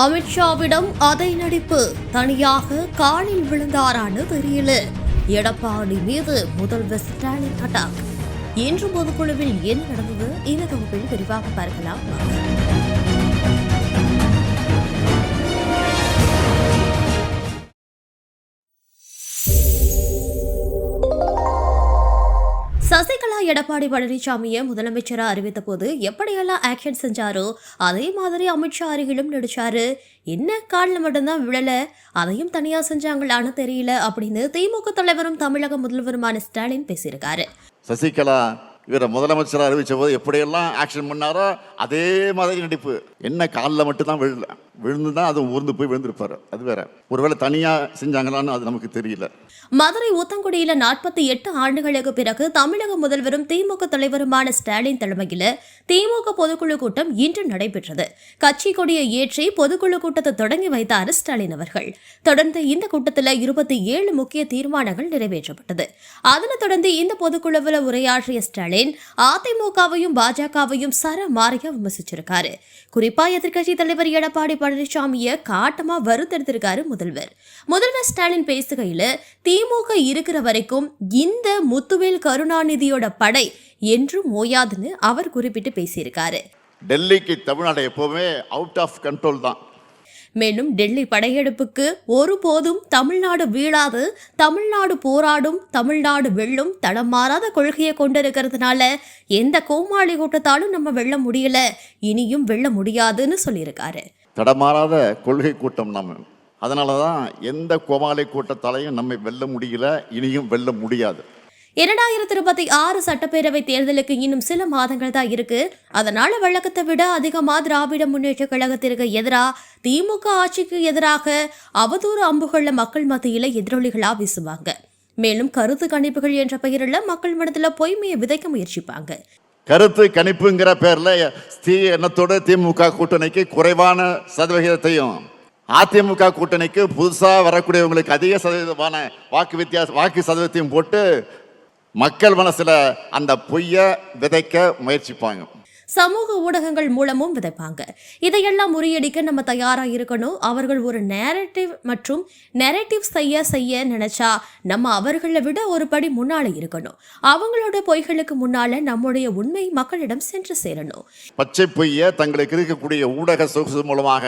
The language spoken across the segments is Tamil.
அமித்ஷாவிடம் அதை நடிப்பு. தனியாக காலில் விழுந்தாரான்னு தெரியல. எடப்பாடி மீது முதல்வர் ஸ்டாலின் அட்டாக். இன்று பொதுக்குழுவில் என்ன நடந்தது? இந்த தொகுப்பில் விரிவாக பார்க்கலாம். எடப்பாடி பழனிசாமியை முதலமைச்சராக அறிவித்த போது எப்படியெல்லாம் ஆக்ஷன் செஞ்சாரோ அதே மாதிரி அமித்ஷா அருகிலும் நடிச்சாரு. என்ன காலில் மட்டும்தான் விழலை? அதையும் தனியாக செஞ்சாங்களான்னு தெரியல அப்படின்னு திமுக தலைவரும் தமிழக முதல்வருமான ஸ்டாலின் பேசியிருக்காரு. சசிகலா இவரை முதலமைச்சராக அறிவித்த போது எப்படியெல்லாம் ஆக்ஷன் பண்ணாரோ அதே மாதிரி நடிப்பு. என்ன காலில் மட்டும்தான் விழல. விழுந்து தான் அது ஊர்ந்து போய் விழுந்திருப்பாரு. அது வேற. ஒருவேளை தனியா செஞ்சாங்களான்னு அது நமக்கு தெரியல. மதுரை ஊத்தங்குடியில நாற்பத்தி எட்டு ஆண்டுகளுக்கு பிறகு தமிழக முதல்வரும் திமுக தலைவருமான ஸ்டாலின் தலைமையில் திமுக பொதுக்குழு கூட்டம் இன்று நடைபெற்றது. கட்சி கொடியை ஏற்றி பொதுக்குழு கூட்டத்தை தொடங்கி வைத்தார் ஸ்டாலின் அவர்கள். தொடர்ந்து இந்த கூட்டத்தில் இருபத்தி ஏழு முக்கிய தீர்மானங்கள் நிறைவேற்றப்பட்டது. அதனைத் தொடர்ந்து இந்த பொதுக்குழுவில் உரையாற்றிய ஸ்டாலின் அதிமுகவையும் பாஜகவையும் சர மாறிய விமர்சிச்சிருக்காரு. குறிப்பா எதிர்க்கட்சி தலைவர் எடப்பாடி பழனிசாமியை காட்டமா வருத்தெடுத்திருக்காரு முதல்வர். முதல்வர் ஸ்டாலின் பேசுகையில திமுக இருக்கிற வரைக்கும் இந்த முத்துவேல் கருணாநிதியோட படை என்றும் ஓயாதுன்னு அவர் குறிப்பிட்டு பேசியிருக்காரு. டெல்லிக்கு தமிழ்நாடு எப்போவுமே அவுட் ஆஃப் கண்ட்ரோல் தான். மேலும் டெல்லி படையெடுப்புக்கு ஒருபோதும் தமிழ்நாடு வீழாது தமிழ்நாடு போராடும் தமிழ்நாடு வெல்லும் தடம் மாறாத கொள்கையை கொண்டிருக்கிறதுனால எந்த கோமாளி கூட்டத்தாலும் நம்ம வெல்ல முடியல இனியும் வெல்ல முடியாதுன்னு சொல்லியிருக்காரு. தடமாறாத கொள்கை கூட்டம் நம்ம. அதனால தான் எந்த கோமாளி கூட்டத்தாலையும் நம்மை வெல்ல முடியல இனியும் வெல்ல முடியாது. இரண்டாயிரத்தி இருபத்தி ஆறு சட்டப்பேரவை தேர்தலுக்கு இன்னும் சில மாதங்கள் தான் இருக்கு. அதனால வழக்கத்தை விட அதிகமா திராவிட முன்னேற்ற கழகத்திற்கு எதிரா திமுக ஆட்சிக்கு எதிராக அவதூறு அம்புகள்ல மக்கள் மத்தியில எதிரொலிகளா வீசுவாங்க. மேலும் கருத்து கணிப்புகள் என்ற பெயரில் மக்கள் மனதில் பொய்மையை விதைக்க முயற்சிப்பாங்க. கருத்து கணிப்புங்கிற பேரில் தீ எண்ணத்தோடு திமுக கூட்டணிக்கு குறைவான சதவிகிதத்தையும் அதிமுக கூட்டணிக்கு புதுசாக வரக்கூடியவங்களுக்கு அதிக சதவீதமான வாக்கு வித்தியாச வாக்கு சதவீதத்தையும் போட்டு மக்கள் மனசில் அந்த பொய்யை விதைக்க முயற்சிப்பாங்க. சமூக ஊடகங்கள் மூலமும் விதைப்பாங்க. இதையெல்லாம் முறியடிக்க நம்ம தயாரா இருக்கணும். அவர்கள் ஒரு நேரட்டிவ் மற்றும் நெரட்டிவ் செய்ய செய்ய நினைச்சா நம்ம அவர்களை விட ஒரு படி முன்னால இருக்கணும். அவங்களோட பொய்களுக்கு முன்னால நம்முடைய உண்மை மக்களிடம் சென்று சேரணும். பச்சை பொய்யை தங்களுக்கு இருக்கக்கூடிய ஊடக சொகுசு மூலமாக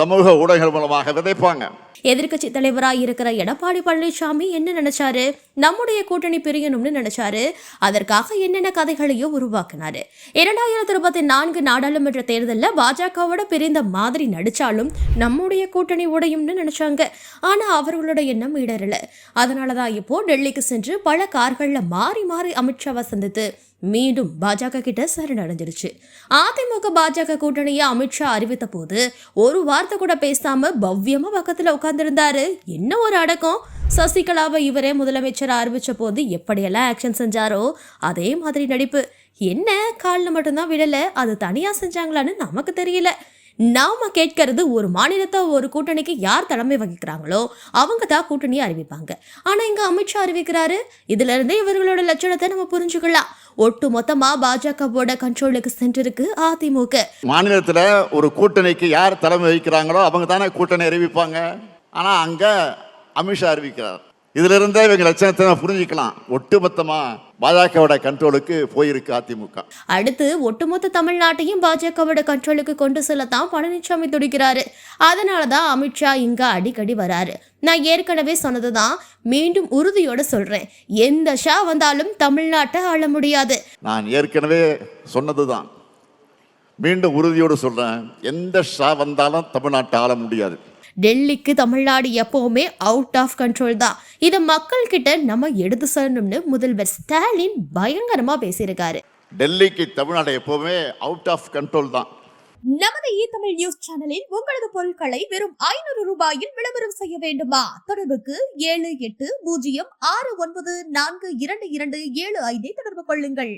சமூக ஊடகங்கள் மூலமாக விதைப்பாங்க. எதிர்க்கட்சி தலைவராக இருக்கிற எடப்பாடி பழனிசாமி என்ன நினைச்சாரு? நம்முடைய கூட்டணி பிரியணும்னு நினைச்சாரு. அதற்காக என்னென்ன கதைகளையோ உருவாக்கினாரு. இரண்டாயிரத்தி இருபத்தி நான்கு நாடாளுமன்ற தேர்தலில் பாஜகவோட பிரிந்த மாதிரி நடிச்சாலும் நம்முடைய கூட்டணி உடையும்னு நினைச்சாங்க. ஆனா அவர்களோட எண்ணம் இடரல அதனாலதான் இப்போ டெல்லிக்கு சென்று பல கார்களில் மாறி மாறி அமித்ஷாவை சந்தித்து மீண்டும் பாஜக கிட்ட சரணடைஞ்சிருச்சு. அதிமுக பாஜக கூட்டணியை அமித்ஷா அறிவித்த போது ஒரு வார்த்தை கூட பேசாம பவ்யமா பக்கத்துல உட்கார்ந்திருந்தாரு. என்ன ஒரு அடக்கம்? சசிகலாவை இவரே முதலமைச்சர் அறிவித்த போது எப்படியெல்லாம் ஆக்ஷன் செஞ்சாரோ அதே மாதிரி நடிப்பு. என்ன? காலில் மட்டும்தான் விடலை. அது தனியாக செஞ்சாங்களான்னு நமக்கு தெரியல. நாம கேட்கறது ஒரு மாநிலத்தை ஒரு கூட்டணிக்கு யார் தலைமை வகிக்கிறாங்களோ அவங்க தான் கூட்டணியை அறிவிப்பாங்க. ஆனா இங்க அமித்ஷா அறிவிக்கிறாரு. இதுல இருந்தே இவர்களோட லட்சணத்தை நம்ம புரிஞ்சுக்கலாம். ஒட்டு மொத்தமா பாஜகவோட கண்ட்ரோலுக்கு சென்றிருக்கு அதிமுக. மாநிலத்தில் ஒரு கூட்டணிக்கு யார் தலைமை வகிக்கிறாங்களோ அவங்க தானே கூட்டணி அறிவிப்பாங்க. ஆனால் அங்கே அமித்ஷா அறிவிக்கிறார். இதுல இருந்தே இவங்க லட்சணத்தை நம்ம புரிஞ்சுக்கலாம். ஒட்டுமொத்தமாக பாஜகவோட கண்ட்ரோலுக்கு போயிருக்கு அதிமுக. அடுத்து ஒட்டுமொத்த தமிழ்நாட்டையும் பாஜகவோட கண்ட்ரோலுக்கு கொண்டு செல்லத்தான் பழனிசாமி துடிக்கிறாரு. அதனால தான் அமித்ஷா இங்க அடிக்கடி வராரு. நான் ஏற்கனவே சொன்னதுதான் மீண்டும் உறுதியோட சொல்றேன். எந்த ஷா வந்தாலும் தமிழ்நாட்டை ஆள முடியாது. நான் ஏற்கனவே சொன்னது தான் மீண்டும் உறுதியோடு சொல்கிறேன் எந்த ஷா வந்தாலும் தமிழ்நாட்டை ஆள முடியாது. டெல்லிக்கு தமிழ்நாடு எப்பவுமே அவுட் ஆஃப் கண்ட்ரோல் தான். இதை மக்கள் கிட்ட நம்ம எடுத்து சொல்லணும்னு முதல்வர் ஸ்டாலின் பயங்கரமா பேசியிருக்காரு. டெல்லிக்கு தமிழ்நாடு எப்போவுமே அவுட் ஆஃப் கண்ட்ரோல் தான். நமது இ தமிழ் நியூஸ் சேனலில் உங்களது பொருட்களை வெறும் ஐநூறு ரூபாயில் விளம்பரம் செய்ய வேண்டுமா? தொடர்புக்கு ஏழு எட்டு பூஜ்ஜியம் ஆறு ஒன்பது நான்கு இரண்டு இரண்டு ஏழு ஐந்தை தொடர்பு கொள்ளுங்கள்.